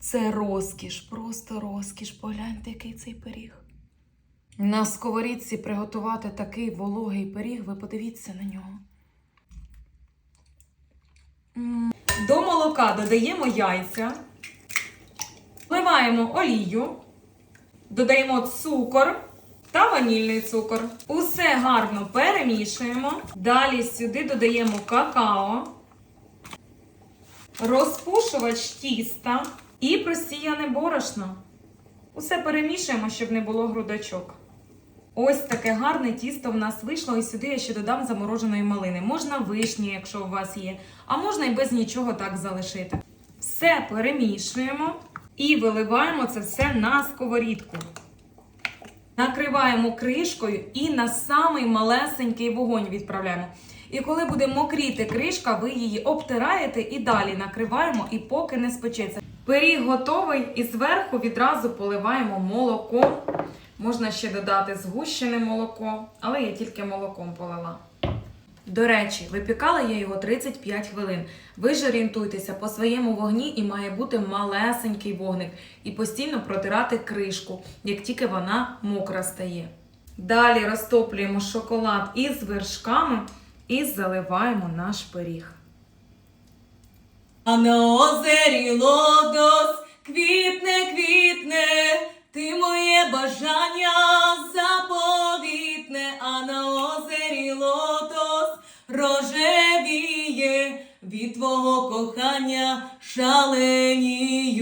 Це розкіш, просто розкіш. Погляньте, який цей пиріг. На сковорідці приготувати такий вологий пиріг, ви подивіться на нього. До молока додаємо яйця, вливаємо олію, додаємо цукор та ванільний цукор. Усе гарно перемішуємо. Далі сюди додаємо какао, розпушувач тіста і просіяне борошно. Усе перемішуємо, щоб не було грудочок. Ось таке гарне тісто в нас вийшло, і сюди я ще додам замороженої малини. Можна вишні, якщо у вас є, а можна і без нічого так залишити. Все перемішуємо і виливаємо це все на сковорідку. Накриваємо кришкою і на самий малесенький вогонь відправляємо. І коли буде мокріти кришка, ви її обтираєте і далі накриваємо, і поки не спечеться. Пиріг готовий, і зверху відразу поливаємо молоком. Можна ще додати згущене молоко, але я тільки молоком полила. До речі, випікала я його 35 хвилин. Ви ж орієнтуйтеся по своєму вогні і має бути малесенький вогник і постійно протирати кришку, як тільки вона мокра стає. Далі розтоплюємо шоколад із вершками і заливаємо наш пиріг. А на озері лодос квітне, квітне, ти моє бажання заповітне, а на озері лотос рожевіє від твого кохання шалені